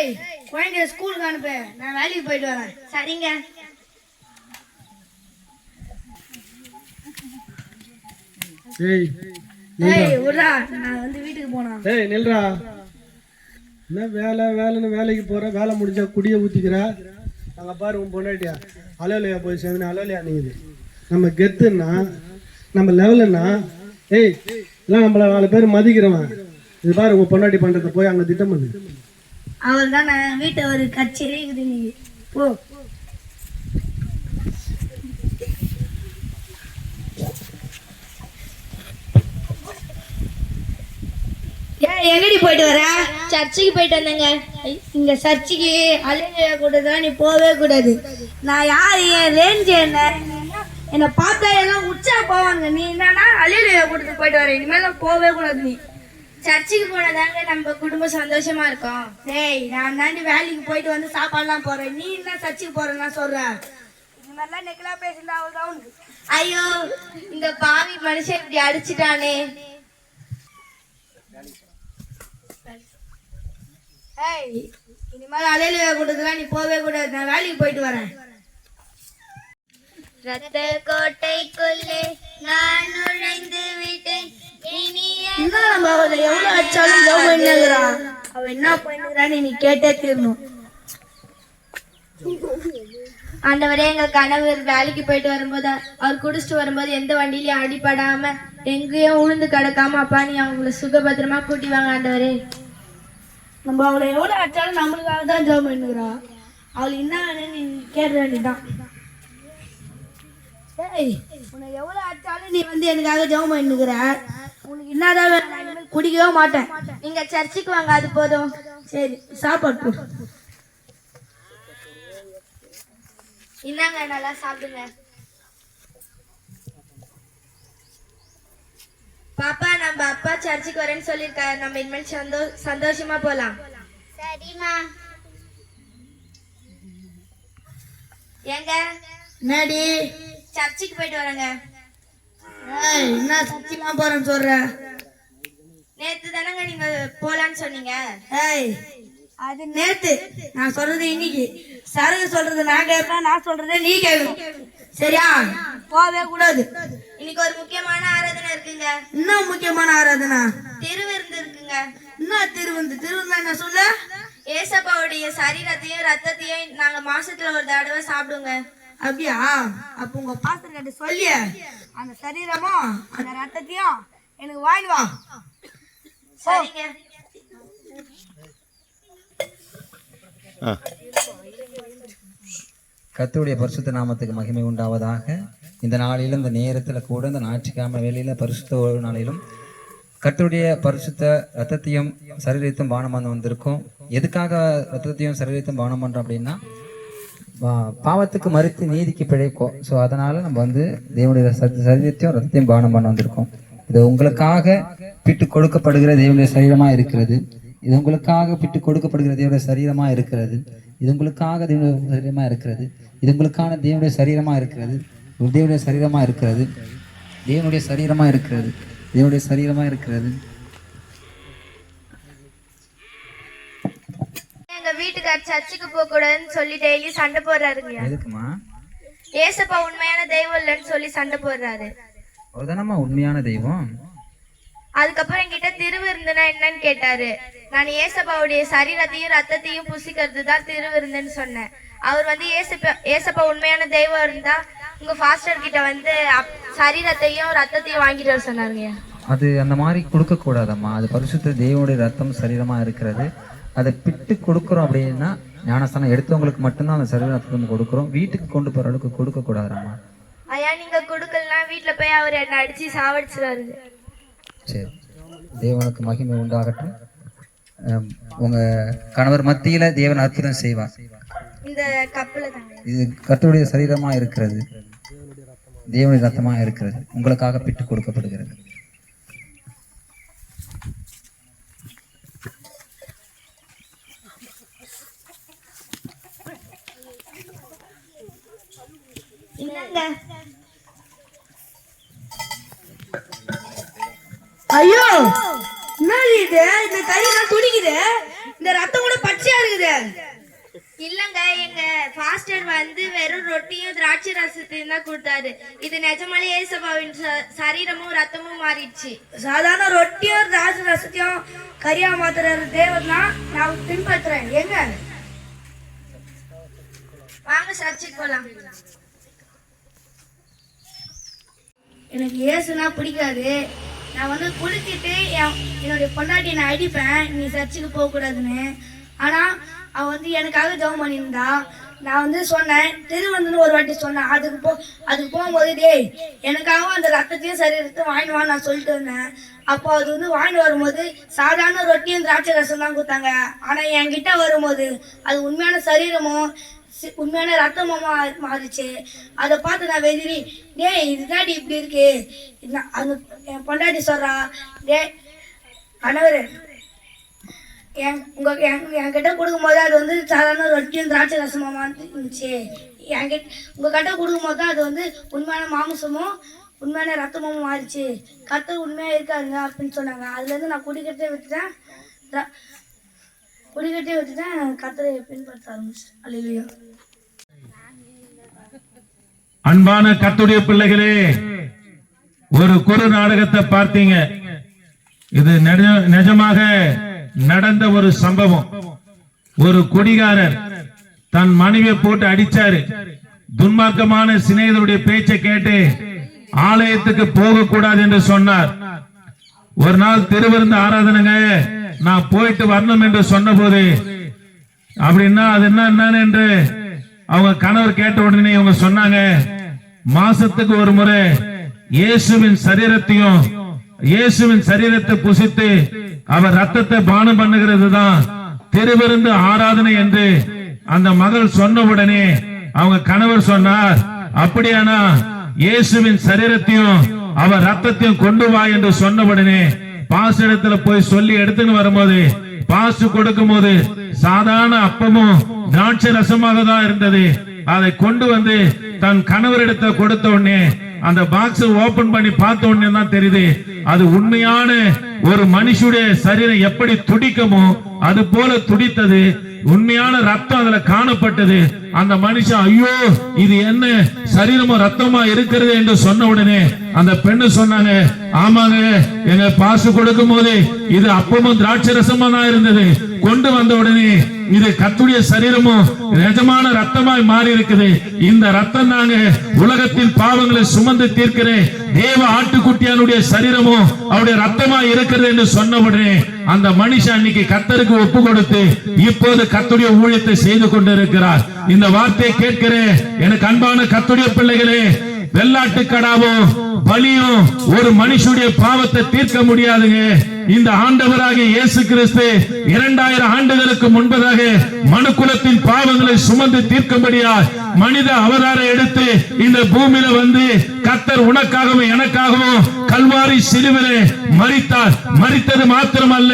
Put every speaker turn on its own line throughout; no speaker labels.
ஏய் குழந்தைய ஸ்கூலுக்கு அனுப்பு. நான் வேலைக்கு போயிட்டு வரேன்.
சரிங்க.
ஏய்
ஏய் விட்றா. நான் வந்து வீட்டுக்கு போனேன்
ஏய் நில்றா. என்ன வேலை வேலைன்னு வேலைக்கு போற வேலை முடிஞ்சா குடிய ஊத்திக்கிற? அங்க பாரு உன் பொண்டாட்டியா. அலோலியா போய் சேர்ந்து அலோலியா நீங்குது. நம்ம கெத்துன்னா நம்ம லெவலுன்னா ஏய் எல்லாம் நம்மள நாலு பேர் மதிக்கிறவன். இது பாரு உங்க பொண்டாட்டி பண்றத போய் அங்க திட்டம் பண்ணு
அவள் தான் நான் வீட்டை ஒரு கச்சேரி இருக்குது நீ. போ. எங்கடி போயிட்டு வர?
சர்ச்சுக்கு போயிட்டு வந்தேங்க.
இங்க சர்ச்சுக்கு அலையா கூட்டதான் நீ போவே கூடாது. நான் யார்? என் ரேஞ்ச் என்ன? என்ன- பார்த்தா எல்லாம் உச்சா போவாங்க. நீ என்னன்னா அலையா கூட்டத்துக்கு போயிட்டு வர. இனிமேல் போவே கூடாது நீ.
சர்ச்சுக்கு போனதாங்க நம்ம குடும்பம் சந்தோஷமா இருக்கும்.
டேய் நான் தாண்டி வேலைக்கு போயிட்டு வந்து சாப்பாடுலாம் போறேன் நீ என்ன சர்ச்சுக்கு போறேன்னா சொல்ற இந்த மாதிரிலாம் நெக்கலா பேசினா அவள்
ஐயோ இந்த பாவி மனுஷன் இப்படி அடிச்சிட்டானே.
ஏய் இனிமேல் அலையில கூட்டத்துலாம் நீ போவே கூடாது. நான் வேலைக்கு போயிட்டு வரேன்.
ரத்த கோட்டைக்குள்ளே நான் நுழைந்து விட்டேன். இனிய
என்ன நம்ம அவளை எவ்வளவு அச்சாலும் லவ் பண்ணுங்கிறா அவ என்ன பண்ணுறான்னு நீ கேட்டே தீரணும்.
ஆண்டவரே எங்க கணவர் வேலைக்கு போயிட்டு வரும்போது அவர் குடிச்சிட்டு வரும்போது எந்த வண்டியிலயும் அடிபடாம எங்கேயும் உளுந்து கிடக்காம அப்பா நீ அவங்கள சுகபத்திரமா கூட்டி வாங்க ஆண்டவரே.
நம்ம அவளை எவ்வளவு அடிச்சாலும் நம்மளுக்காக தான் ஜோம் பண்ணுகிறா அவள் என்ன நீ கேட்க வேண்டியதான் உன்னை எவ்வளவு அடிச்சாலும் நீ வந்து எனக்காக ஜெபம் பண்ணுகிற. உனக்கு என்னதான் வேணும் குடிக்கவே மாட்டேன்.
நீங்க சர்ச்சுக்கு வாங்க அது போதும்.
சரி சாப்பாடு போடு
இந்தாங்க நல்லா சாப்பிடுங்க. பாப்பா நம்ம அப்பா சர்ச்சுக்கு வரேன்னு சொல்லியிருக்காரு. நம்ம இனிமேல் சந்தோ சந்தோஷமா போலாம். சரிம்மா. ஏங்க?
என்னடி?
சர்ச்சுக்கு போயிட்டு வரேங்க.
என்ன சத்தியமா போறேன்னு சொல்ற?
நேத்து தானங்க நீங்க போலான்னு சொன்னீங்க.
ஏய் அது நேத்து நான் சொல்றது இன்னைக்கு. சரகு சொல்றது நான் கேட்பேன் நான் சொல்றதை நீ கேட்கணும் சரியா? போவே கூடாது.
இன்னைக்கு ஒரு முக்கியமான ஆராதனை இருக்குங்க.
இன்னும் முக்கியமான ஆராதனா?
திருவிருந்து இருக்குங்க.
என்ன திருவந்து திருவந்தா என்ன சொல்ல?
ஏசப்பாவுடைய சரீரத்தையும் ரத்தத்தையும் நாங்க மாசத்துல ஒரு தடவை சாப்பிடுங்க.
அப்படியா? அப்ப உங்க பாஸ்டர் கிட்ட சொல்லிய அந்த சரீரமும் அந்த ரத்தத்தையும் எனக்கு வாங்கி வா.
சரிங்க.
கர்த்தருடைய பரிசுத்த நாமத்துக்கு மகிமை உண்டாவதாக. இந்த நாளிலும் இந்த நேரத்தில் கூட இந்த ஞாயிற்றுக்கிழமை வேலையில் பரிசுத்த ஒரு நாளிலும் கர்த்தருடைய பரிசுத்த ரத்தத்தையும் சரீரத்தையும் பானம் பண்ண வந்திருக்கோம். எதுக்காக ரத்தத்தையும் சரீரத்தையும் பானம் பண்ணுறோம் அப்படின்னா பாவத்துக்கு மறுத்து நீதிக்கு பிழைக்கும் ஸோ அதனால நம்ம வந்து தேவனுடைய சரீரத்தையும் ரத்தத்தையும் பானம் பண்ண வந்திருக்கோம். இது உங்களுக்காக பிட்டு கொடுக்கப்படுகிற தேவனுடைய சரீரமாக இருக்கிறது. இது உங்களுக்காக பிட்டு கொடுக்கப்படுகிற தேவனுடைய சரீரமாக இருக்கிறது. இது உங்களுக்காக தேவனுடைய சரீரமாக இருக்கிறது. இது உங்களுக்கான தேவனுடைய சரீரமாக இருக்கிறது. தேவனுடைய சரீரமாக இருக்கிறது. தேவனுடைய சரீரமாக இருக்கிறது. தேவனுடைய சரீரமாக இருக்கிறது
எங்க வீட்டுக்கார் சர்ச்சுக்கு போக கூடாதுன்னு சொல்லி டெய்லி சண்டை போடுறாருங்க.
எதுக்குமா?
ஏசப்பா உண்மையான தெய்வம் இல்லைன்னு சொல்லி சண்டை போடுறாரு.
அவர்தானம்மா உண்மையான தெய்வம்?
அதுக்கப்புறம் என்கிட்ட திருவிருந்துனா என்னன்னு கேட்டாரு. நான் ஏசப்பாவுடைய சரீரத்தையும் ரத்தத்தையும் புசிக்கிறது தான் திருவிருந்துன்னு சொன்னேன். அவர் வந்து ஏசப்பா ஏசப்பா உண்மையான தெய்வம் இருந்தா உங்க ஃபாஸ்டர் கிட்ட வந்து சரீரத்தையும் ரத்தத்தையும் வாங்கிட்டு வர சொன்னாருங்க.
அது அந்த மாதிரி கொடுக்கக்கூடாதம்மா. அது பரிசுத்த தேவனுடைய ரத்தம் சரீரமாக இருக்கிறது. அதை பிட்டு கொடுக்குறோம் அப்படின்னா ஞானஸ்தானம் எடுத்தவங்களுக்கு மட்டும்தான் அந்த சரீர ரத்தம் கொடுக்குறோம். வீட்டுக்கு கொண்டு போகிற அளவுக்கு கொடுக்கக்கூடாதும்மா
ஐயா நீங்க கொடுக்கலனா வீட்டுல போய் அவர் என்ன அடிச்சு சாவடிச்சிருவாரு.
சரி. தேவனுக்கு மகிமை உண்டாகட்டும். அம், உங்க கணவர் மத்தியில தேவன் அற்புதம் செய்வார்.
இந்த கப்பல
இது கர்த்தருடைய சரீரமா இருக்கிறது. தேவனுடைய ரத்தமா இருக்கிறது. உங்களுக்காக பிட்டு கொடுக்கப்படுகிறது.
என்னங்க
ஐயோ என்னது இது? இந்த கறி நான் துடிக்குது. இந்த ரத்தம் கூட பச்சையா இருக்குது.
இல்லங்க எங்க பாஸ்டர் வந்து வெறும் ரொட்டியும் திராட்சை ரசத்தையும் தான் கொடுத்தாரு. இது நிஜமாலே ஏசப்பாவின் ச- சரீரமும் ரத்தமும் மாறிடுச்சு.
சாதாரண ரொட்டியும் ராச ரசத்தையும் கரியா மாத்துற தேவன் தான். நான் பின்பற்றுறேன். எங்க?
வாங்க சர்ச்சுக்கு போலாம்.
எனக்கு ஏசுனா பிடிக்காது. நான் வந்து குளிச்சுட்டு என் என்னுடைய பொண்டாட்டி நான் அடிப்பேன். நீ சர்ச்சுக்கு போகக்கூடாதுன்னு. ஆனால் அவன் வந்து எனக்காக ஜெபம் பண்ணியிருந்தா. நான் வந்து சொன்னேன் திருவந்துன்னு ஒரு வாட்டி சொன்னேன். அதுக்கு போ அதுக்கு போகும்போது டேய் எனக்காக அந்த ரத்தத்தையும் சரீரத்தையும் வாங்கிட்டு வா நான் சொல்லிட்டு வந்தேன். அப்போ அது வந்து வாங்கிட்டு வரும்போது சாதாரண ரொட்டியும் திராட்சை ரசம் தான் கொடுத்தாங்க. ஆனால் என்கிட்ட வரும்போது அது உண்மையான சரீரமும் உண்மையான ரத்தமா மாறுச்சு. அதை பார்த்து நான் வெதிரி டேய் இதுதாடி இப்படி இருக்கு. நான் அந்த என் பொண்டாட்டி சொல்றா டே கணவர் என் உங்க என் என்கிட்ட கொடுக்கும்போது அது வந்து சாதாரண ரொட்டியும் திராட்சை ரசமா இருந்துச்சு. என்கிட்ட உங்ககிட்ட கொடுக்கும்போது தான் அது வந்து உண்மையான மாமிசமும் உண்மையான ரத்தமும் மாறிச்சு. கத்து உண்மையாக இருக்காருங்க அப்படின்னு சொன்னாங்க. அதுலேருந்து நான் குடிக்கிறதே விட்டுட்டேன். ர- வச்சு தான் கத்தரை பின்பற்ற ஆரம்பிச்சேன் அல்லையா
அன்பான கத்துடைய பிள்ளைகளே ஒரு குறு நாடகத்தை பார்த்தீங்க. இது நிஜமாக நடந்த ஒரு சம்பவம். ஒரு குடிகாரர் தன் மனைவியை போட்டு அடிச்சாரு. துன்மார்க்கமான சிநேகிதருடைய பேச்சை கேட்டு ஆலயத்துக்கு போக கூடாது என்று சொன்னார். ஒரு நாள் திருவிருந்த ஆராதனைங்க நான் போயிட்டு வரணும் என்று சொன்ன போது அப்படின்னா அது என்ன என்னன்னு என்று அவங்க கணவர் கேட்ட உடனே இவங்க சொன்னாங்க மாசத்துக்கு ஒரு முறை இயேசுவின் சரீரத்தையும் இயேசுவின் சரீரத்தை புசித்து அவர் ரத்தத்தை பானம் பண்ணுகிறது தான் திருவிருந்து ஆராதனை என்று அந்த மகள் சொன்ன உடனே அவங்க கணவர் சொன்னார் அப்படியானா இயேசுவின் சரீரத்தையும் அவர் ரத்தத்தையும் கொண்டு வா என்று சொன்ன உடனே பாஸ் இடத்துல போய் சொல்லி எடுத்துன்னு வரும்போது பாசு கொடுக்கும் போது சாதாரண அப்பமும் திராட்சை ரசமாக தான் இருந்தது. அதை கொண்டு வந்து தன் கணவரிடத்தை கொடுத்த உடனே அந்த பாக்ஸ் ஓபன் பண்ணி பார்த்த உடனே தான் தெரியுது அது உண்மையான ஒரு மனுஷுடைய சரீரம் எப்படி துடிக்குமோ அது போல துடித்தது உண்மையான ரத்தம் அதுல காணப்பட்டது. அந்த மனுஷன் ஐயோ இது என்ன? சரீரமா ரத்தமா இருக்கிறது என்று சொன்ன உடனே அந்த பெண்ணு சொன்னாங்க ஆமாங்க எங்க பாசு கொடுக்கும் போது இது அப்பமும் திராட்சை ரசமா தான் இருந்தது. கொண்டு வந்த உடனே இது கத்துடைய சரீரமும் நிஜமான ரத்தமாய் மாறி இருக்குது இந்த ரத்தம் நாங்க உலகத்தின் பாவங்களை சுமந்து தீர்க்கிறேன் தேவ ஆட்டுக்குட்டியானுடைய சரீரமும் அவருடைய ரத்தமாய் இருக்கிறது என்று சொன்ன உடனே அந்த மனுஷன் அன்னைக்கு கத்தருக்கு ஒப்பு கொடுத்து இப்போது கத்துடைய ஊழியத்தை செய்து கொண்டிருக்கிறார். இந்த இந்த வார்த்தையை கேட்கிறேன். எனக்கு அன்பான கத்துடைய பிள்ளைகளே வெள்ளாட்டு கடாவும் பலியும் ஒரு மனுஷனுடைய பாவத்தை தீர்க்க முடியாதுங்க. இந்த ஆண்டவராக இயேசு கிறிஸ்து இரண்டாயிரம் ஆண்டுகளுக்கு முன்பதாக மனுக்குலத்தின் பாவங்களை சுமந்து தீர்க்கும்படியா மனித அவதாரம் எடுத்து இந்த பூமியில வந்து கத்தர் உனக்காகவும் எனக்காகவும் கல்வாரி சிலுவிலே மறித்தார் மறித்தது மாத்திரமல்ல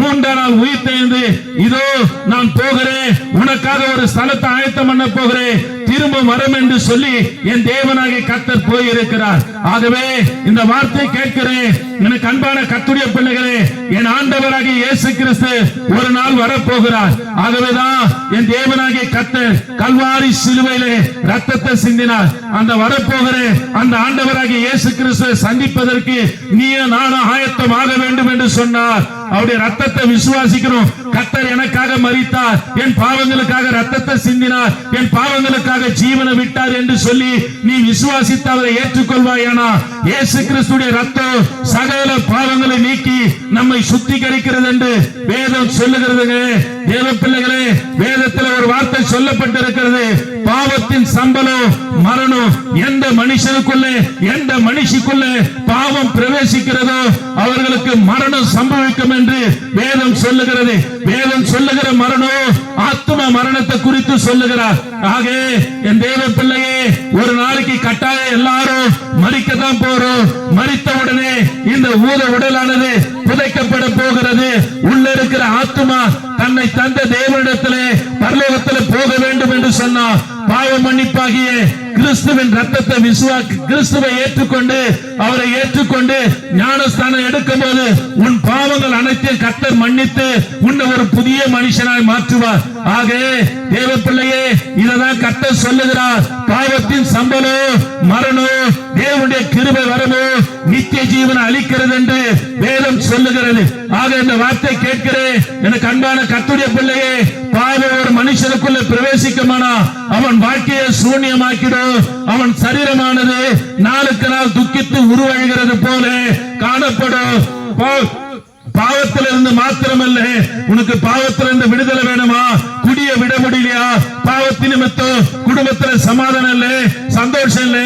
மூன்றாம் நாள் உயிர் தெழுந்து இதோ நான் போகிறேன். உனக்காக ஒரு ஸ்தலத்தை ஆயத்தம் பண்ண போகிறேன். திரும்ப வரும் என்று சொல்லி என் தேவனாகி கத்தர் போயிருக்கிறார். ஆகவே இந்த வார்த்தை கேட்கிறேன். எனக்கு அன்பான கத்துடைய பிள்ளைகளே என் ஆண்டவராகி இயேசு கிறிஸ்து ஒரு நாள் வரப்போகிறார். ஆகவேதான் என் தேவனாகிய கத்தர் கல்வாரி சிலுவையிலே ரத்தத்தை சிந்தினார். அந்த வரப்போகிற அந்த ஆண்டவராகிய இயேசு கிறிஸ்துவை சந்திப்பதற்கு நீயும் நானும் ஆயத்தம் ஆக வேண்டும் என்று சொன்னார். அவருடைய ரத்தத்தை விசுவாசிக்கிறோம். கத்தர் எனக்காக மறித்தார் என் பாவங்களுக்காக ரத்தத்தை சிந்தினார். என் பாவங்களுக்காக ஜீவனை விட்டார் என்று சொல்லி நீ விசுவாசித்து அவரை ஏற்றுக்கொள்வாயானா? இயேசு கிறிஸ்துடைய ரத்தம் சகல பாவங்களை நீக்கி நம்மை சுத்திகரிக்கிறது என்று வேதம் சொல்லுகிறதுங்க. தேவ பிள்ளைகளே வேதத்தில் ஒரு வார்த்தை சொல்லப்பட்டிருக்கிறது. பாவத்தின் சம்பளம் மரணம் எந்த மனுஷனுக்குள்ளே எந்த மனுஷிக்குள்ளே பாவம் பிரவேசிக்கிறதோ அவர்களுக்கு மரணம் சம்பவிக்கும் என்று வேதம் சொல்லுகிறது. வேதம் சொல்லுகிற மரணம் ஆத்ம மரணத்தை குறித்து சொல்லுகிறார். ஆக என் தேவ பிள்ளையே ஒரு நாளைக்கு கட்டாயம் எல்லாரும் மறிக்கத்தான் போறோம். மறித்த உடனே இந்த ஊத உடலானது புதைக்கப்பட போகிறது. உள்ள இருக்கிற ஆத்மா தன்னை தந்த தேவனிடத்திலே பரலோகத்திலே போக வேண்டும் என்று சொன்னார். பாவ மன்னிப்பாகிய கிறிஸ்துவின் ரத்தத்தை விசுவா கிறிஸ்துவை ஏற்றுக்கொண்டு அவரை ஏற்றுக்கொண்டு ஞானஸ்தானம் எடுக்கும் போது உன் பாவங்கள் அனைத்தையும் கத்தர் மன்னித்து உன்னை ஒரு புதிய மனுஷனாய் மாற்றுவார். ஆக தேவ பிள்ளையே இததான் கத்தர் சொல்லுகிறார். பாவத்தின் சம்பளம் மரணம் தேவனுடைய கிருபை வரமோ நித்திய ஜீவனை அளிக்கிறது என்று வேதம் சொல்லுகிறது. ஆக இந்த வார்த்தை கேட்கிறேன். எனக்கு அன்பான கத்துடைய பிள்ளையே பாவம் ஒரு மனுஷனுக்குள்ள பிரவேசிக்கமானா? அவன் வாழ்க்கையை சூன்யமாக்கிடும் அவன் சரீரமானது நாளுக்கு நாள் துக்கித்து உருவழுகிறது போல காணப்படும் பாவத்திலிருந்து மாத்திரமல்ல. உனக்கு பாவத்திலிருந்து விடுதலை வேணுமா? விட முடியலையா பாவத்தின் நிமித்தம் குடும்பத்துல சமாதானம் இல்ல சந்தோஷம் இல்ல.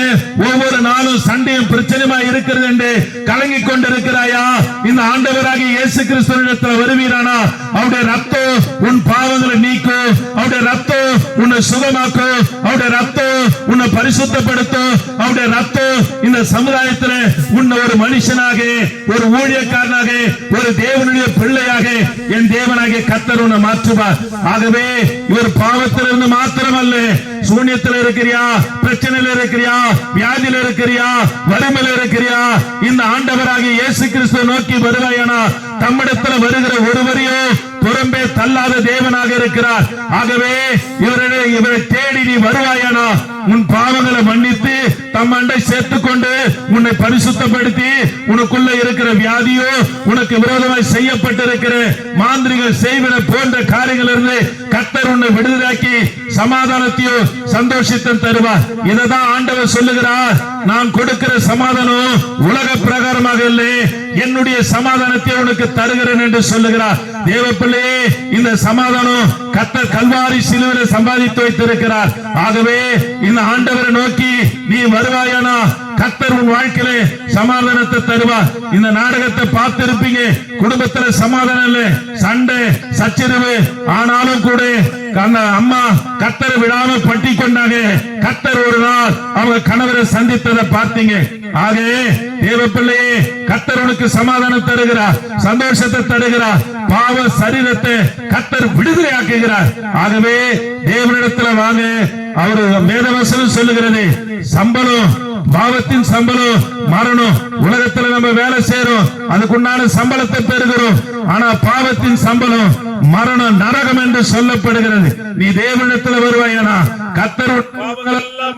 ஒவ்வொரு நாளும் சண்டையும் பிரச்சனையுமா இருக்கிறது என்று கலங்கி கொண்டிருக்கிறாயா? இந்த ஆண்டவராக இயேசு கிறிஸ்துவிடத்துல வருவீரானா? அவருடைய ரத்தம் உன் பாவங்களை நீக்கும். அவருடைய ரத்தம் உன்னை சுகமாக்கும். அவருடைய ரத்தம் உன்னை பரிசுத்தப்படுத்தும். அவருடைய ரத்தம் இந்த சமுதாயத்துல உன்னை ஒரு மனுஷனாக ஒரு ஊழியக்காரனாக ஒரு தேவனுடைய பிள்ளையாக என் தேவனாகிய கத்தர் உன்னை மாற்றுவார். ஆகவே இவர் பாவத்திலிருந்து மாத்திரமல்ல. சூன்யத்தில் இருக்கிறியா பிரச்சனையில இருக்கிறியா வியாதியில இருக்கிறியா வறுமையில இருக்கிறியா இந்த ஆண்டவராகிய இயேசு கிறிஸ்துவை நோக்கி வருவாயனா? தம்மிடத்தில் வருகிற ஒருவரையோ புறம்பே தள்ளாத தேவனாக இருக்கிறார். ஆகவே இவரை இவரை தேடி நீ வருவாயனா? உன் பாவங்களை மன்னித்து தம் அண்டை சேர்த்துக் கொண்டு உன்னை பரிசுத்தப்படுத்தி உனக்குள்ள இருக்கிற வியாதியோ உனக்கு விரோதமாய் செய்யப்பட்டிருக்கிற மாந்திரிகள் செய்வன போன்ற காரியங்களிலிருந்து கத்தர் உன்னை விடுதலாக்கி சமாதானத்தையும் சந்தோஷத்தையும் தருவார். இதைதான் ஆண்டவர் சொல்லுகிறார். நான் கொடுக்கிற சமாதானம் உலக பிரகாரமாக இல்லை. என்னுடைய சமாதானத்தை உனக்கு தருகிறேன் என்று சொல்லுகிறார். தேவப்பிள்ளையே இந்த சமாதானம் கத்தர் கல்வாரி சிலுவையில் சம்பாதித்து வைத்திருக்கிறார். ஆகவே இந்த ஆண்டவரை நோக்கி நீ வருவாயானா? கத்தர் உன் வாழ்க்கையில சமாதானத்தை தருவார். இந்த நாடகத்தை பார்த்திருப்பீங்க. குடும்பத்துல சமாதானம் இல்ல. சண்டை சச்சரவு ஆனாலும் கூட அம்மா கத்தரை விடாம பட்டி கொண்டாங்க கத்தர் ஒரு நாள் அவங்க கணவரை சந்தித்ததை பார்த்தீங்க. ஆகவே தேவ பிள்ளையே கத்தர் உனக்கு சமாதானம் தருகிறார் சந்தோஷத்தை தருகிறார் பாவ சரீரத்தை கத்தர் விடுதலை ஆக்குகிறார் ஆகவே தேவனிடத்துல வாங்க அவரு வேதவசனம் சொல்லுகிறது. சம்பளம் பாவத்தின் சம்பளம் மரணம். உலகத்துல நம்ம வேலை செய்யறோம் அதுக்குண்டான சம்பளத்தை பெறுகிறோம். ஆனா பாவத்தின் சம்பளம் மரணம் நரகம் என்று சொல்லப்படுகிறது. நீ தேவனிடத்துல வருவாயனா? கத்தர்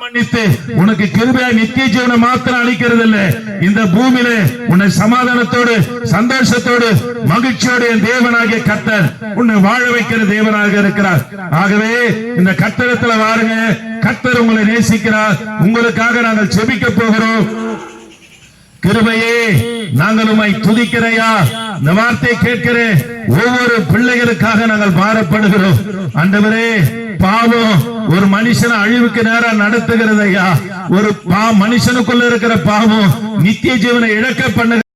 மன்னித்து உனக்கு கிருபையா நித்திய ஜீவனை மாத்திரம் அளிக்கிறது இல்ல இந்த பூமியில உன்னை சமாதானத்தோடு சந்தோஷத்தோடு மகிழ்ச்சியோடு என் தேவனாகிய கத்தர் உன்னை வாழ வைக்கிற தேவனாக இருக்கிறார். ஆகவே இந்த கத்தரத்துல வாருங்க. கத்தர் உங்களை நேசிக்கிறார். உங்களுக்காக நாங்கள் செபிக்க போகிறோம். கிருபையே நாங்கள் உமை துதிக்கிறையா. இந்த வார்த்தை கேட்கிற ஒவ்வொரு பிள்ளைகளுக்காக நாங்கள் பாரப்படுகிறோம். அண்டவரே பாவம் ஒரு மனுஷனை அழிவுக்கு நேரம் நடத்துகிறது ஐயா ஒரு பா மனுஷனுக்குள்ள இருக்கிற பாவம் நித்திய ஜீவனை இழக்க பண்ணுகிறது.